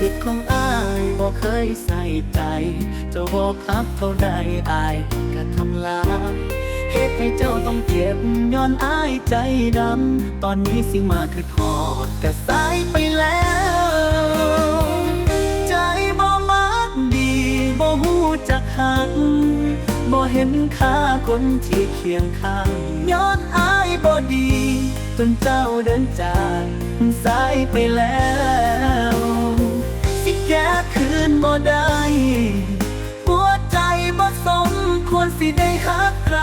ผิดของอายบ่เคยใส่ใจ เจ้าบอกพักเท่าใดอายก็ทำลายเหตุให้เจ้าต้องเจ็บย้อนอายใจดำ ตอนนี้สิ่งมาคือทอดแต่สายไปแล้ว ใจบ่มักดีบ่ฮู้จักหักบ่เห็นค่าคนที่เคียงข้างย้อนอายบ่ดี จนเจ้าเดินจากสายไปแล้ว นบ่ได้หัวใจบ่สมควรสิได้หักใคร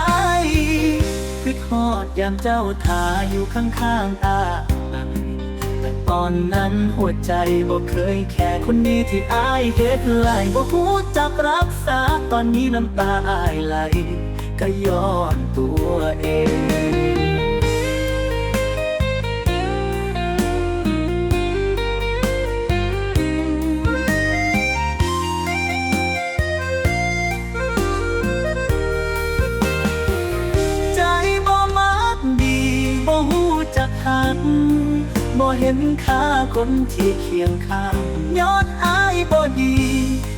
คือทอดยามเจ้าทาอยู่ข้างๆอาแต่ตอนนั้นหัวใจบ่เคยแค่คนนี้ที่อายเฮ็ดไหลบ่ฮู้จักรักษาตอนนี้น้ำตาอายไหลก็ย้อนตัวเอง เห็นค่าคนที่เคียงข้างย้อนอายบ่ดี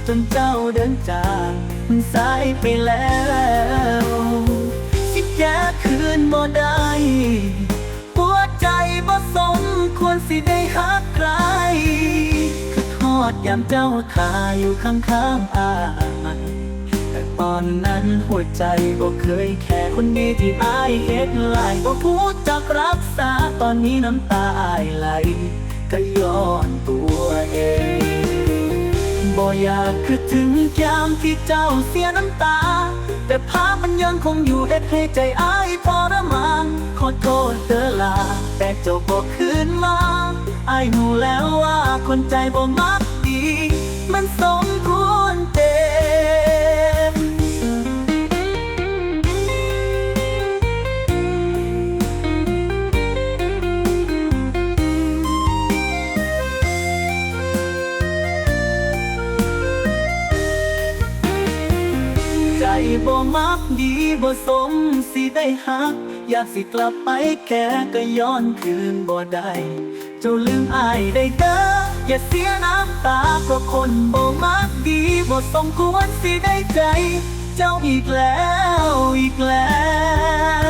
จนเจ้าเดินจากมันสายไปแล้วสิแก้คืนบ่ได้หัวใจบ่สมควรสิได้หักใครคือทอดยามเจ้าทาอยู่ข้างๆอาย ตอนนั้นหัวใจบ่เคยแค่คนนี้ที่อายเฮ็ดไหลายบ่พูดจักรักษาตอนนี้น้ำตาอายไหลก็ย้อนตัวเองบ่อยากคือถึงยามที่เจ้าเสียน้ำตา แต่ภาพมันยังคงอยู่เฮ็ดให้ใจอายทรมานขอโทษเธอลา แต่เจ้าบอกคืนมาอายรู้แล้วว่าคนใจบ่มักดี มันสม บ่มักดีบ่สมสิได้หัก อยากสิกลับไปแค่ก็ย้อนคืนบ่ได้เจ้าลืมอายได้เด้ออย่าเสียน้ำตาเพราะคนบ่มักดีบ่สมควรสิได้ใจ เจ้าอีกแล้วอีกแล้ว